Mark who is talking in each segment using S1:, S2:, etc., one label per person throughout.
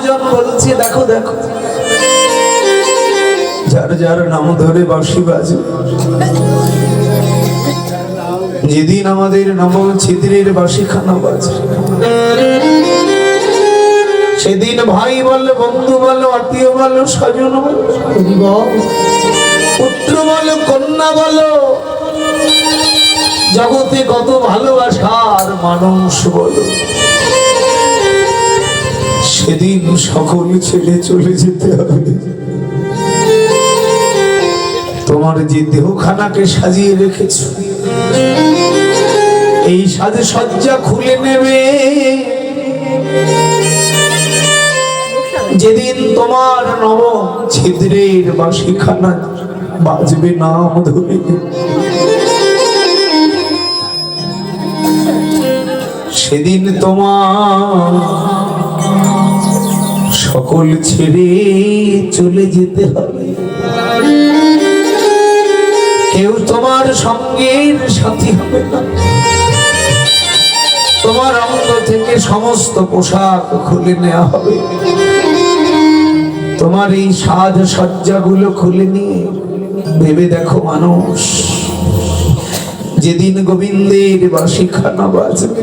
S1: মহাজন বলছে, দেখো দেখো। যার যার নাম ধরে বাঁশি বাজে। যেদিন আমাদের নবম ছিদ্রের বাসিখানা বাজে। সেদিন ভাই বলো, বন্ধু বলো, আত্মীয় বলো, স্বজন বলো, পুত্র বলো, কন্যা বলো। জগতে কত ভালোবাসার মানুষ বলো। সেদিন সকল ছেড়ে চলে যেতে হবে। তোমার যে দেহখানাকে সাজিয়ে রেখেছ, এই সাজে সজ্জা খুলে নেবে। যেদিন তোমার নব ছিদ্রের বাসিখানা বাজবে নাম ধরে সেদিন তোমার সকল ছেড়ে চলে যেতে হবে। কেউ তোমার সঙ্গের সাথী হবে না। তোমার অঙ্গ থেকে সমস্ত পোশাক খুলে নেওয়া হবে। তোমার এই সাজ সজ্জাগুলো খুলে নিয়ে ভেবে দেখো মানুষ, যেদিন গোবিন্দের বাসিখানা বাজবে,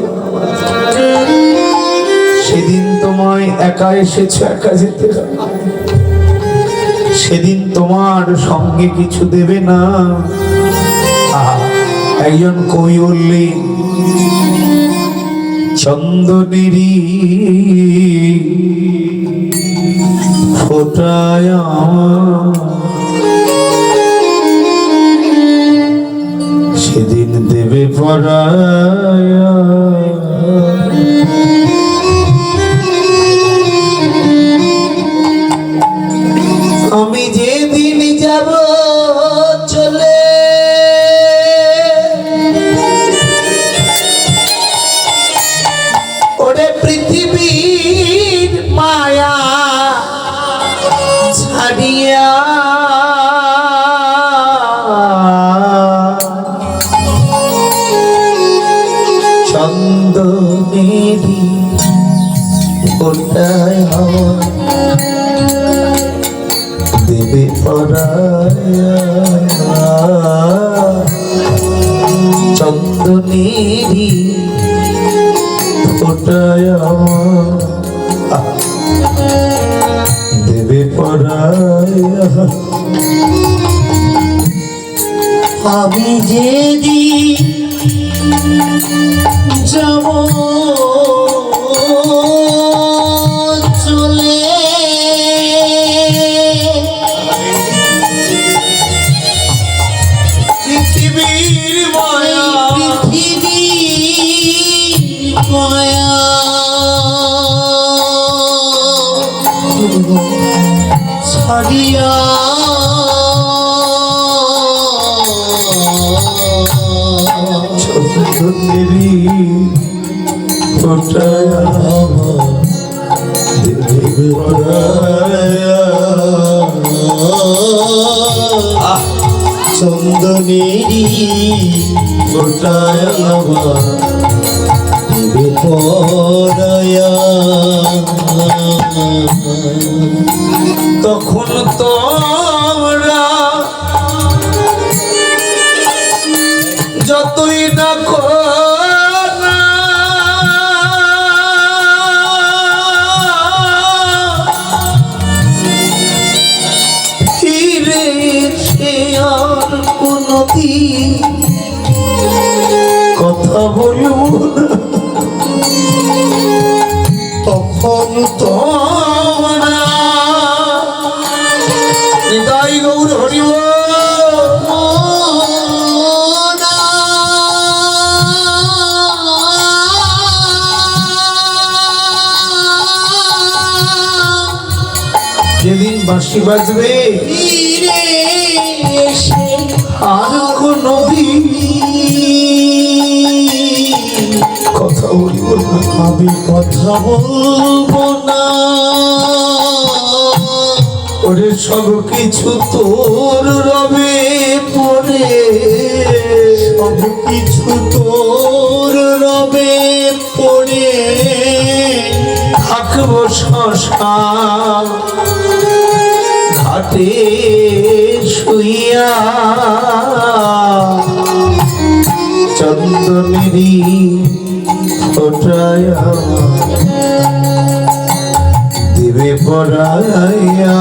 S1: সেদিন তোমায় একা এসেছ, একা যেতে সেদিন তোমার সঙ্গে কিছু দেবে না। একজন কবি বললেন চন্দনেরই সেদিন দেবে পড়ায়া চন্দনেরি ওটায় হওয়া দেবে পরায়া চন্দনেরি ওটায় আমার দেবে পরায়া
S2: আমি যেদিন
S1: মায়া।
S2: ছাড়িয়া।
S1: ওটায় আমার দেবে পরায়া
S2: চন্দনেরি
S1: তখন তোমরা বাঁশি বাজবে? আর কোনো কথা বলব না
S2: আমি কথা বলব না।
S1: ওরে সব কিছু তোর রবে পড়ে।
S2: সব কিছু তোর রবে পড়ে।
S1: থাক থাকব শ্মশান ঘাটে শুইয়া চন্দনেরই ফোটায়া দিবে পড়াইয়া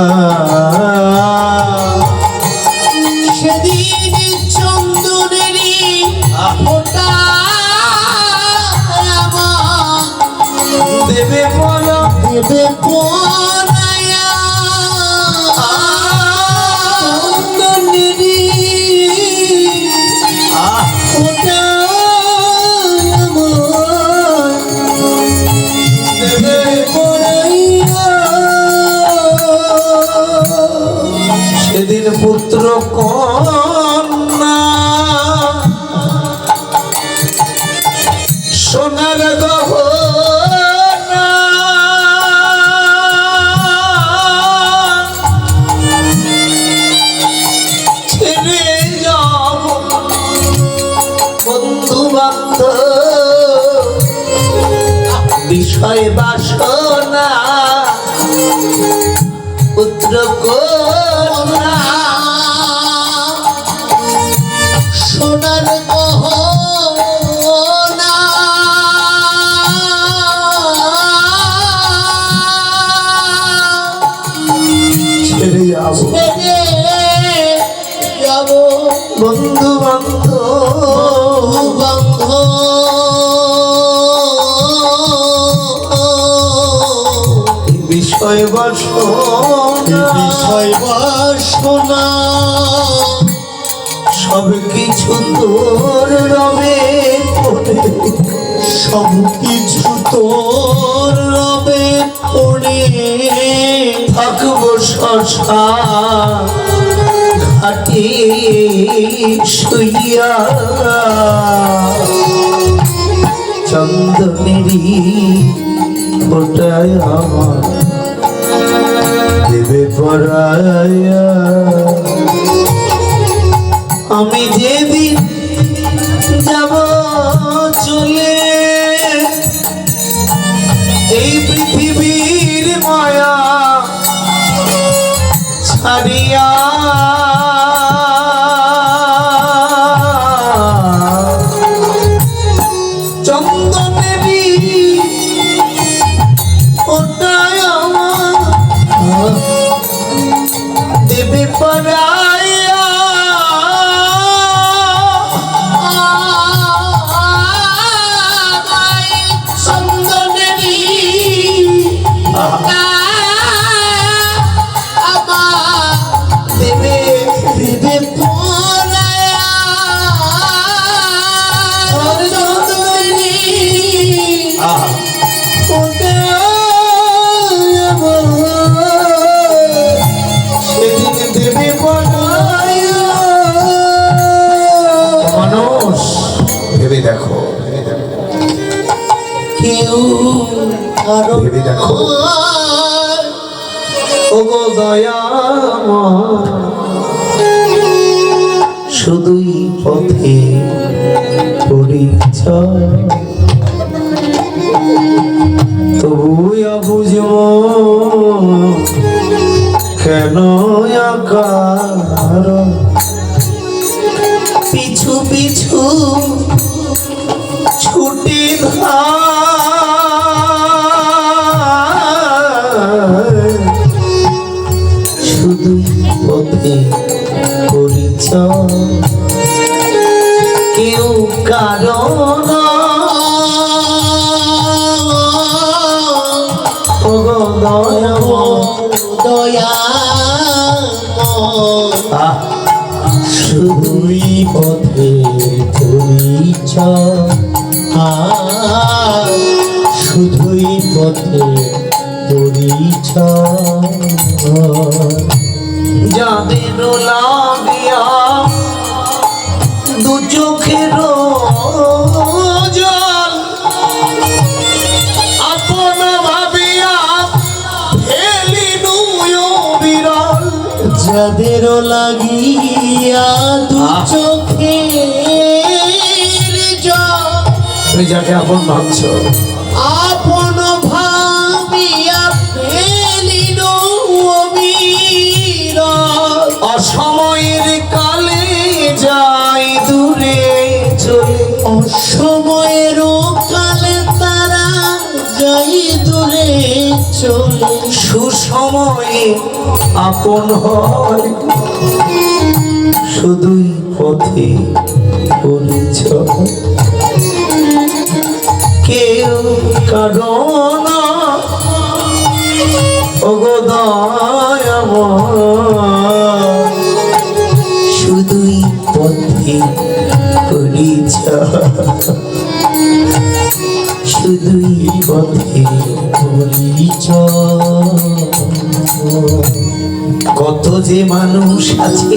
S1: বন্ধু বান্ধব বিষয় বাসনা বিষয় বাসনা সব কিছু তোর রবে পড়ে
S2: সব কিছু তোর রবে পড়ে।
S1: থাকব শশা ঘাটে শুইয়া চন্দনেরই ফোটায় আমার শুধুই পথে পরিচয়। তবু বুঝব কেন আকার দু চোখের জল আপন ভাবিয়া ফেলিনু বিরল।
S2: যাদের লাগিয়া দু। চোখের জল।
S1: তুমি যাকে আপন ভাবছ। সুসময়ে আপন হয়। শুধুই পথে পরিচয় কেউ কারণ শুধুই যে মানুষ আছে,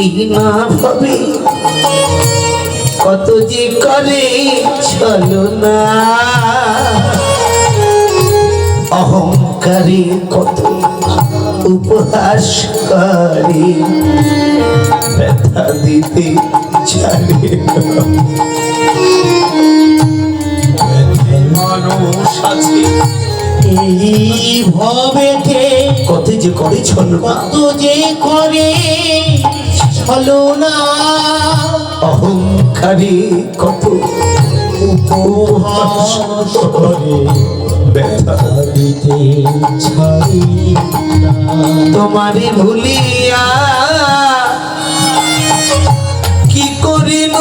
S1: এই না ভাবে কত যে করে, চলো না। অহংকারে কত উপহাস করে, ব্যথা দিতে জানে মানুষ আছে
S2: ভবেতে
S1: কত যে করে
S2: কত যে করে ছলো না।
S1: অহংকারে কত উপহাস করে ব্যথা
S2: দিতে ছাড়ি
S1: তোমারে ভুলিয়া কি করিল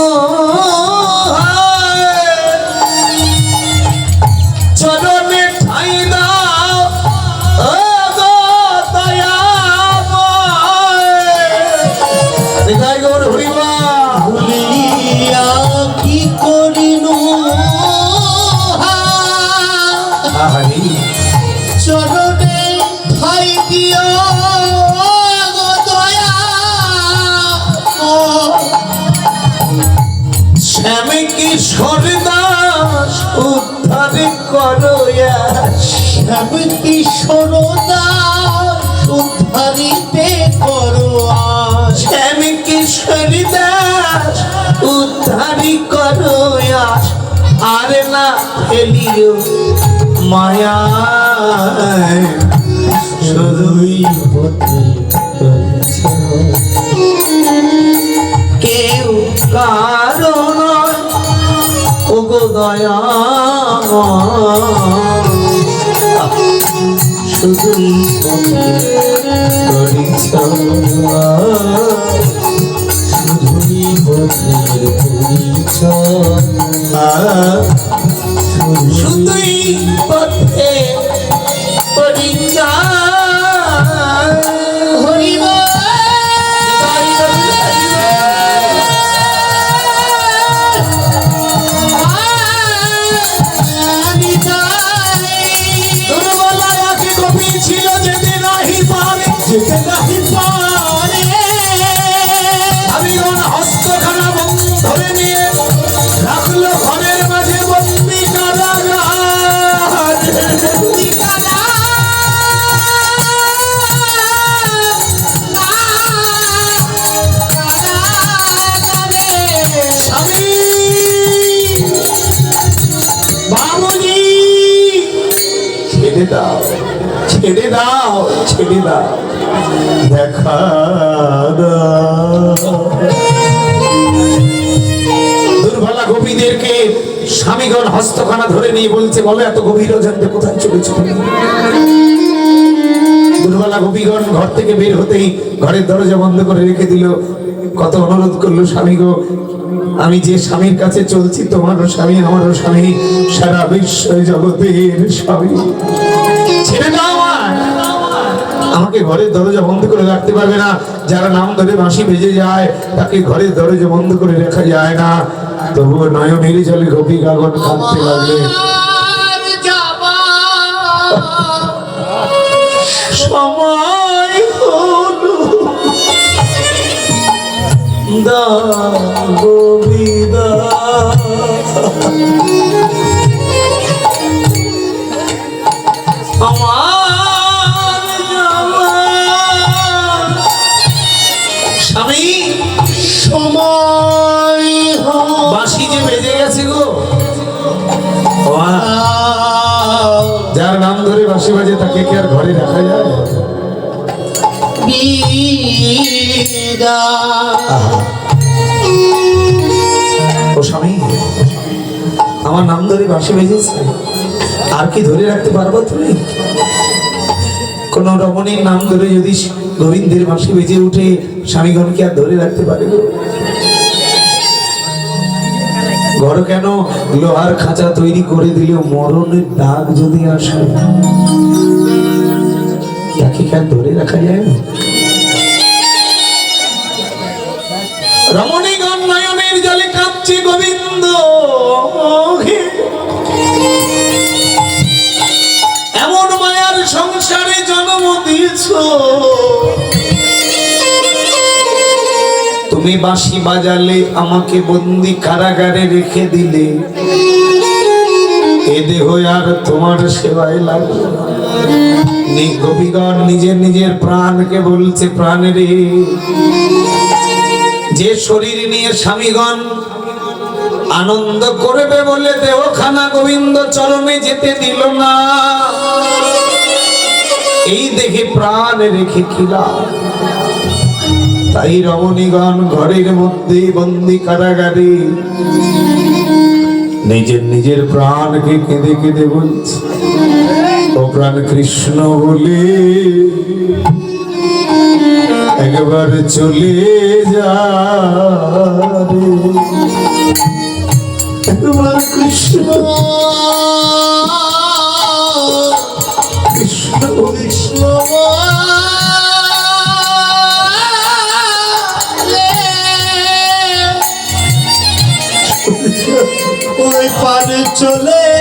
S1: শ্যামে কিশোর দাস, উদ্ধার করো
S2: শ্যাম কিশোর দাস, উদ্ধারিতে করো
S1: শ্যাম কিশোর দাস, উদ্ধারি করো। আর না মায়া শুধুই
S2: পথে পরিচয়
S1: কেউ কারণ ওগো দয়া শুধুই পথে দাও, ছেড়ে দাও ছেড়ে দাও। দেখা গোপীদেরকে স্বামীগণ হস্তখানা ধরে নিয়ে বলছে, বলো এত গভীর কোথায় দুর্বলা গোপীগণ ঘর থেকে বের হতেই ঘরের দরজা বন্ধ করে রেখে দিল। কত অনুরোধ করল স্বামী গো, আমি যে স্বামীর কাছে চলছি, তোমারও স্বামী, আমারও স্বামী, সারা বিশ্ব জগতের স্বামী। ছেড়ে দাও আমাকে ঘরের দরজা বন্ধ করে রাখতে পারবে না। যারা নাম ধরে বাঁশি বেজে যায় তাকে ঘরের দরজা বন্ধ করে রাখা যায় না। তবুও নয়নের জলে গোপী গাগন কাঁদতে লাগলে। সময় হলো। দাও যার নাম ধরে বাঁশি বাজে তাকে কি আর ঘরে রাখা যায়? ও স্বামী আমার নাম ধরে বাঁশি বেজেছে আর কি ধরে রাখতে পারব তুমি? কোন রমণীর নাম ধরে যদি গোবিন্দের বাঁশি বেজে উঠে স্বামীগণকে আর ধরে রাখতে পারে গো? ঘর কেন? লোহার খাঁচা তৈরি করে দিলেও মরণের দাগ যদি আসে। তাকে কেন ধরে রাখা যায়? না রমণীগণ নয়নের জলে কাঁদছে গোবিন্দ। এমন মায়ার সংসারে জন্ম দিয়েছ। তুমি বাঁশি বাজালে আমাকে বন্দি কারাগারে রেখে দিলে। এ দেহ আর তোমার সেবায় লাগল গোপীগণ নিজের নিজের প্রাণকে বলছে, প্রাণ রে, যে শরীর নিয়ে স্বামীগণ আনন্দ করবে বলে দেহখানা গোবিন্দ চরণে যেতে দিল না, এই দেখে প্রাণ রেখে খিলা তাই রমণীগণ ঘরের মধ্যে বন্দি কারাগারে নিজের নিজের প্রাণকে কেঁদে কেঁদে বলছে, ও প্রাণ কৃষ্ণ বলে একবার চলে যা কৃষ্ণ
S2: পারে চলে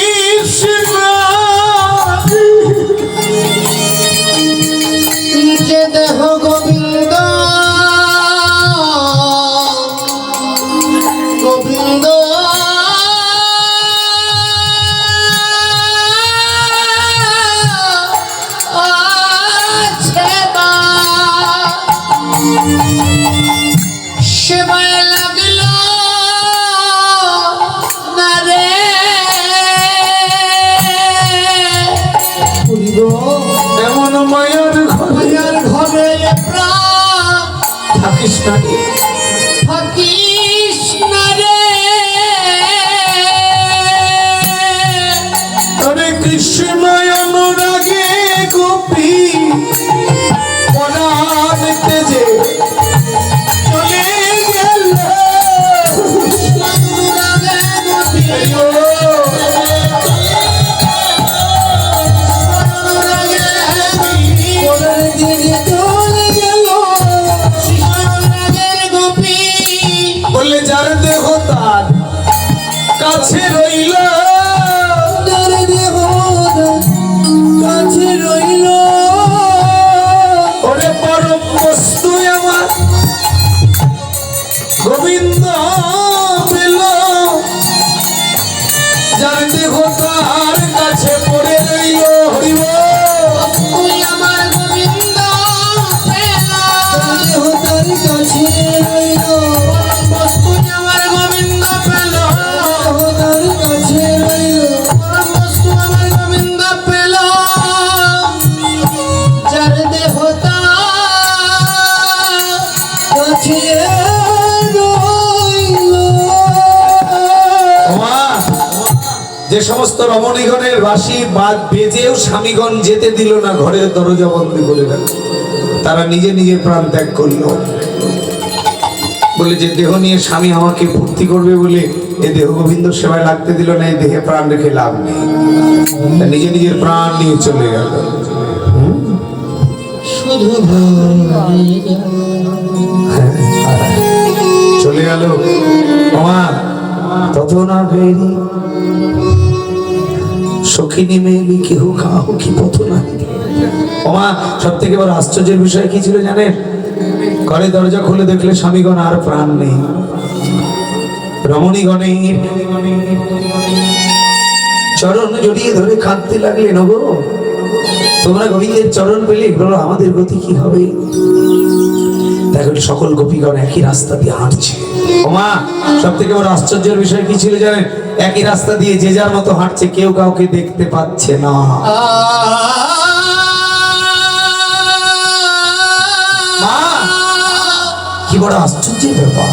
S1: থাকিস
S2: যে
S1: সমস্ত রমণীগণের বাসি বাদ বেজেও স্বামীগণ যেতে দিল না ঘরের দরজা বন্ধ করে তারা নিজে নিজে প্রাণ ত্যাগ করল। বলে যে দেহ নিয়ে স্বামী আমাকে ভর্তি করবে বলে এ দেহ গোবিন্দ সেবায় লাগতে দিল না এই দেহে প্রাণ রেখে লাভ নেই। তা নিজে নিজের প্রাণ নিয়ে চলে গেল।
S2: শুধু
S1: চলে গেল। তত না সখিনী মেয়েলি কেহ কাহ কি পথ না ওমা সব থেকে বড় আশ্চর্যের বিষয় কি ছিল জানেন? ঘরে দরজা খুলে দেখলে স্বামীগণ আর প্রাণ নেই। রমণীগণের চরণ জড়িয়ে ধরে কাঁদতে লাগলেন গো তোমরা গোবিন্দের চরণ পেলে এগুলো আমাদের গতি কি হবে? দেখো, সকল গোপীগণ একই রাস্তা দিয়ে হাঁটছে। ওমা সব থেকে বড় আশ্চর্যের বিষয় কি ছিল জানেন? একই রাস্তা দিয়ে যে যার মতো হাঁটছে, কেউ কাউকে দেখতে পাচ্ছে না। কি বড় আশ্চর্যের ব্যাপার।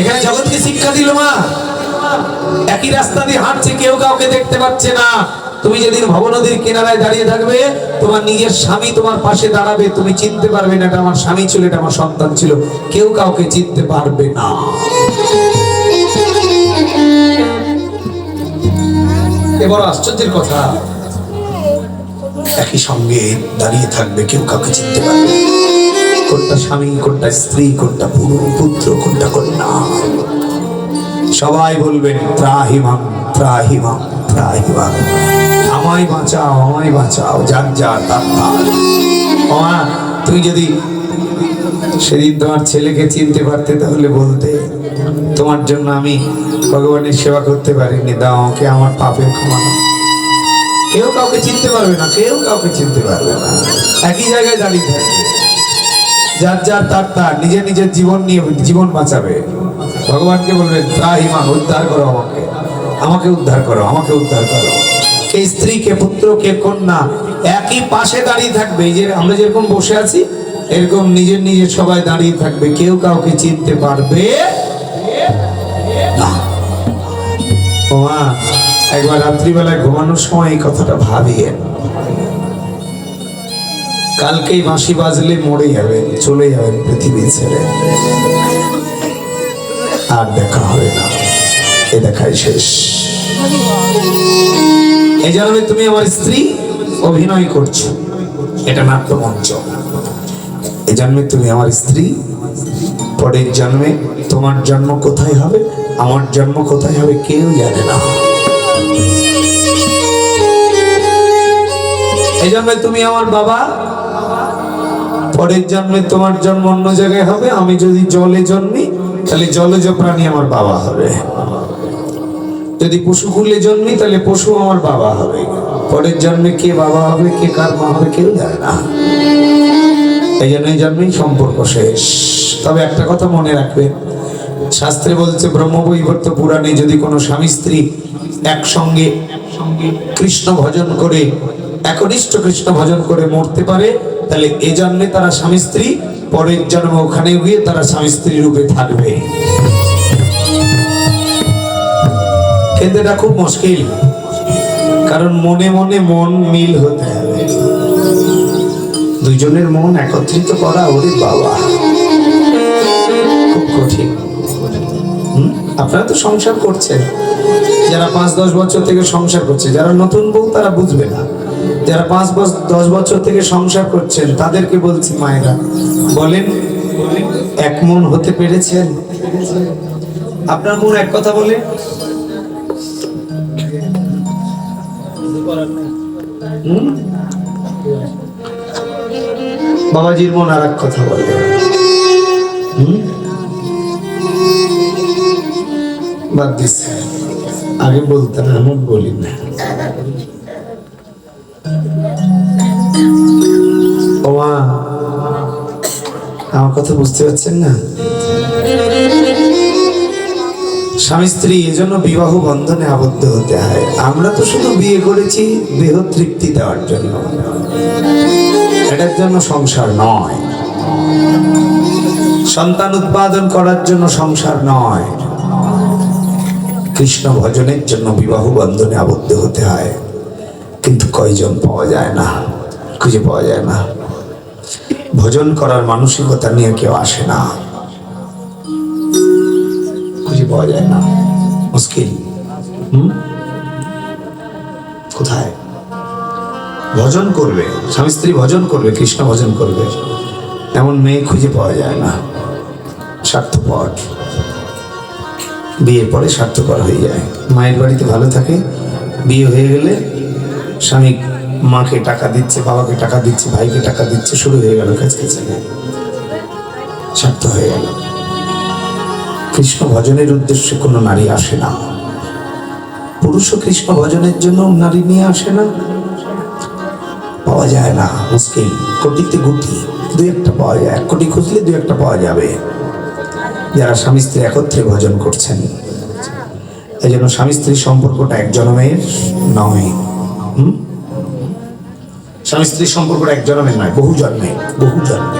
S1: এখানে জগৎকে শিক্ষা দিল মা। একই রাস্তা দিয়ে হাঁটছে, কেউ কাউকে দেখতে পাচ্ছে না। তুমি যেদিন ভব নদীর কিনারায় দাঁড়িয়ে থাকবে, তোমার নিজের স্বামী তোমার পাশে দাঁড়াবে। তুমি চিনতে পারবে না, এটা আমার স্বামী ছিল, এটা আমার সন্তান ছিল। কেউ কাউকে চিনতে পারবে না। এ বড় আশ্চর্যের কথা। একই সঙ্গে দাঁড়িয়ে থাকবে কেউ কাউকে চিনতে পারবে কোনটা স্বামী, কোনটা স্ত্রী, কোনটা পুরো পুত্র, কোনটা কন্যা। সবাই বলবেন, ত্রাহিমাম ত্রাহিমাম ত্রাহিমাম। আমায় বাঁচাও আমায় বাঁচাও, যার যার তার তার। তুমি যদি সেদিন তোমার ছেলেকে চিনতে পারতে তাহলে বলতে, তোমার জন্য আমি ভগবানের সেবা করতে পারিনি, দাও আমাকে, আমার পাপের ক্ষমা কেউ কাউকে চিনতে পারবে না, কেউ কাউকে চিনতে পারবে না। একই জায়গায় দাঁড়িয়ে থাকবে। যার যার তার তার, নিজের নিজের জীবন নিয়ে জীবন বাঁচাবে। ভগবানকে বলবেন ত্রাহিমা উদ্ধার করো আমাকে। আমাকে উদ্ধার করো, আমাকে উদ্ধার করো। কে স্ত্রী কে, পুত্র কে, কন্যা একই পাশে দাঁড়িয়ে থাকবে। যে আমরা যেরকম বসে আছি, এরকম নিজের নিজের সবাই দাঁড়িয়ে থাকবে। কেউ কাউকে চিনতে পারবে মা, একবার রাত্রিবেলায় ঘুমানোর সময় এই কথাটা বাঁশি বাজলে মরে যাবেন, চলে যাবেন পৃথিবী ছেড়ে আর দেখা হবে না। এ দেখাই শেষ। এই জন্মে তুমি আমার স্ত্রী অভিনয় করছ। এটা নাট্যমঞ্চ। এই জন্মে তুমি আমার স্ত্রী, পরের জন্মে তোমার জন্ম কোথায় হবে? আমার জন্ম কোথায় হবে কেউ জানে না। এই জন্মে তুমি আমার বাবা। পরের জন্মে তোমার জন্ম অন্য জায়গায় হবে, আমি যদি জলে জন্মি, তাহলে জলজ প্রাণী আমার বাবা হবে। যদি পশুকুলে জন্মি, তাহলে পশু আমার বাবা হবে। পরের জন্মে কে বাবা হবে, কে কার মা হবে, কেউ জানে না। এই জন্য এই জন্মেই সম্পর্ক শেষ। তবে একটা কথা মনে রাখবে শাস্ত্রে বলছে, ব্রহ্মবৈবর্ত পুরাণে যদি কোনো স্বামী স্ত্রী একসঙ্গে কৃষ্ণ ভজন করে, একনিষ্ঠ কৃষ্ণ ভজন করে মরতে পারে, তাহলে এ জন্মে তারা স্বামী স্ত্রী, পরের জন্ম ওখানে গিয়ে তারা স্বামী স্ত্রী রূপে থাকবে। কিন্তু এটা খুব মুশকিল, কারণ মনে মনে মন মিল হতে হবে। দুজনের মন একত্রিত করা, ওরে বাবা। আপনারা তো সংসার করছেন। যারা পাঁচ, দশ বছর থেকে সংসার করছে, যারা নতুন বউ তারা বুঝবে না। যারা পাঁচ বছর দশ বছর থেকে সংসার করছেন, তাদেরকে বলছি মায়েরা, বলেন, এক মন হতে পেরেছেন? আপনার মন এক কথা বলে। বাবাজির মন আর এক কথা বলে। হুম? বাদ দিছে। আগে বলতেন, এমন বলি না। আমার কথা বুঝতে পারছেন না? স্বামী স্ত্রী এজন্য বিবাহ বন্ধনে আবদ্ধ হতে হয়। আমরা তো শুধু বিয়ে করেছি, দেহ তৃপ্তি দেওয়ার জন্য। এটার জন্য সংসার নয়। সন্তান উৎপাদন করার জন্য সংসার নয়। কৃষ্ণ ভজনের জন্য বিবাহ বন্ধনে আবদ্ধ হতে হয়। কিন্তু কয়জন পাওয়া যায় না? খুঁজে পাওয়া যায় না। ভজন করার মানসিকতা নিয়ে কেউ আসে না। খুঁজে পাওয়া যায় না। মুশকিল। হুম? কোথায়? ভজন করবে। স্বামী স্ত্রী ভজন করবে, কৃষ্ণ ভজন করবে। এমন মেয়ে খুঁজে পাওয়া যায় না। স্বার্থপর। বিয়ের পরে স্বার্থপর হয়ে যায়। মায়ের বাড়িতে ভালো থাকে, বিয়ে হয়ে গেলে স্বামী মাকে টাকা দিচ্ছে, বাবাকে টাকা দিচ্ছে, ভাইকে টাকা দিচ্ছে, শুরু হয়ে গেল কাছে কাছে স্বার্থ হয়ে গেল। কৃষ্ণ ভজনের উদ্দেশ্যে কোনো নারী আসে না। পুরুষও কৃষ্ণ ভজনের জন্য নারী নিয়ে আসে না। পাওয়া যায় না, মুশকিল। কোটিতে গুটি দু একটা পাওয়া যায়। এক কোটি খুঁজলে দু একটা পাওয়া যাবে। যারা স্বামী স্ত্রী একত্রে ভজন করছেন এই জন্য স্বামী স্ত্রীর সম্পর্কটা এক জনমের নয় হুম? স্বামী স্ত্রীর সম্পর্কটা এক জনমের নয়, বহু জন্মে বহু জন্মে?